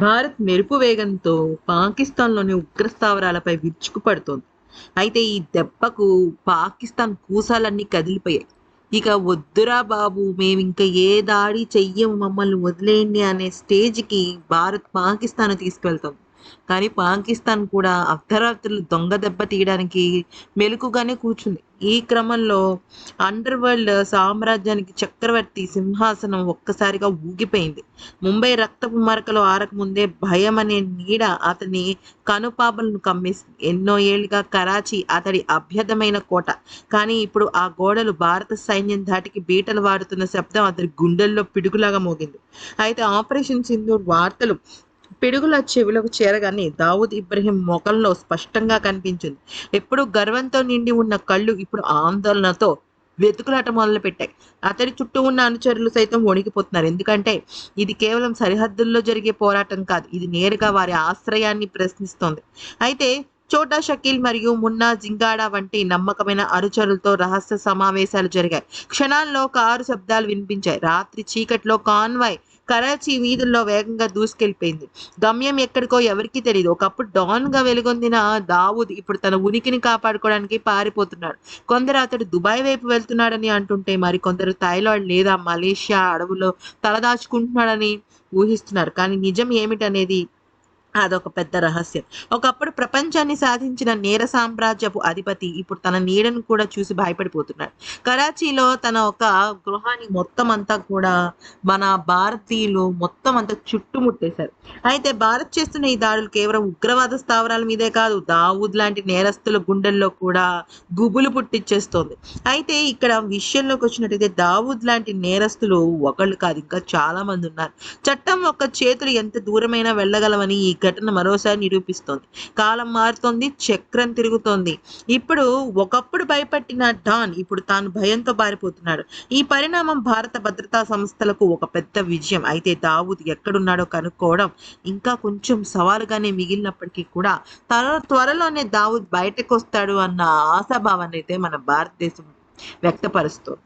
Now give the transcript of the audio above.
భారత్ మెరుపు వేగంతో పాకిస్తాన్లోని ఉగ్రస్థావరాలపై విరుచుకుపడుతోంది. అయితే ఈ దెబ్బకు పాకిస్తాన్ కూసాలన్నీ కదిలిపోయాయి. ఇక వద్దురా బాబు మేమింక ఏ దాడి చెయ్యము మమ్మల్ని వదిలేయండి అనే స్టేజ్కి భారత్ పాకిస్తాన్ తీసుకెళ్తాం కానీ పాకిస్తాన్ కూడా అర్ధరాత్రులు దొంగ దెబ్బ తీయడానికి మెలకుగానే కూర్చుంది. ఈ క్రమంలో అండర్ వరల్డ్ సామ్రాజ్యానికి చక్రవర్తి సింహాసనం ఒక్కసారిగా ఊగిపోయింది. ముంబై రక్తపు మరకలు ఆరకముందే భయం అనే నీడ అతని కనుపాపలను కమ్మేసింది. ఎన్నో ఏళ్ళుగా కరాచీ అతడి అభ్యర్థమైన కోట. కానీ ఇప్పుడు ఆ గోడలు భారత సైన్యం ధాటికి బీటలు వాడుతున్న శబ్దం అతడి గుండెల్లో పిడుగులాగా మోగింది. అయితే ఆపరేషన్ సింధూర్ వార్తలు పిడుగుల చెవిలోకి చేరగానే దావూద్ ఇబ్రహీం మొఖంలో స్పష్టంగా కనిపించింది. ఎప్పుడు గర్వంతో నిండి ఉన్న కళ్ళు ఇప్పుడు ఆందోళనతో వెతుకులాట మొదలుపెట్టాయి. అతడి చుట్టూ ఉన్న అనుచరులు సైతం వణికిపోతున్నారు. ఎందుకంటే ఇది కేవలం సరిహద్దుల్లో జరిగే పోరాటం కాదు. ఇది నేరుగా వారి ఆశ్రయాన్ని ప్రశ్నిస్తోంది. అయితే చోటా షకీల్ మరియు మున్నా జింగాడా వంటి నమ్మకమైన అనుచరులతో రహస్య సమావేశాలు జరిగాయి. క్షణాల్లో కారు శబ్దాలు వినిపించాయి. రాత్రి చీకట్లో కాన్వాయ్ కరాచీ వీధుల్లో వేగంగా దూసుకెళ్ళిపోయింది గమ్యం ఎక్కడికో ఎవరికీ తెలియదు ఒకప్పుడు డాన్గా వెలుగొందిన దావూద్ ఇప్పుడు తన ఉనికిని కాపాడుకోవడానికి పారిపోతున్నాడు. కొందరు అతడు దుబాయ్ వైపు వెళ్తున్నాడని అంటుంటే మరి కొందరు థాయిలాండ్ లేదా మలేషియా అడవులో తలదాచుకుంటున్నాడని ఊహిస్తున్నారు. కానీ నిజం ఏమిటనేది అదొక పెద్ద రహస్యం. ఒకప్పుడు ప్రపంచాన్ని సాధించిన నేర సామ్రాజ్యపు అధిపతి ఇప్పుడు తన నీడను కూడా చూసి భయపడిపోతున్నాడు. కరాచీలో తన ఒక గృహాన్ని మొత్తం అంతా కూడా మన భారతీయులు మొత్తం అంతా చుట్టుముట్టేశారు. అయితే భారత్ చేస్తున్న ఈ దాడులు కేవలం ఉగ్రవాద స్థావరాల మీదే కాదు దావూద్ లాంటి నేరస్తుల గుండెల్లో కూడా గుబులు పుట్టించేస్తోంది అయితే ఇక్కడ విషయంలోకి వచ్చినట్టయితే దావూద్ లాంటి నేరస్తులు ఒకళ్ళు కాదు ఇంకా చాలా మంది ఉన్నారు. చట్టం ఒక చేతులు ఎంత దూరమైనా వెళ్ళగలవని ఈ ఘటన మరోసారి నిరూపిస్తోంది. కాలం మారుతోంది చక్రం తిరుగుతోంది. ఇప్పుడు ఒకప్పుడు భయపట్టిన డాన్ ఇప్పుడు తాను భయంతో బారిపోతున్నాడు ఈ పరిణామం భారత భద్రతా సంస్థలకు ఒక పెద్ద విజయం. అయితే దావూద్ ఎక్కడున్నాడో కనుక్కోవడం ఇంకా కొంచెం సవాలుగానే మిగిలినప్పటికీ కూడా త్వర త్వరలోనే దావూద్ బయటకు వస్తాడు అన్న ఆశాభావాన్ని అయితే మన భారతదేశం వ్యక్తపరుస్తుంది.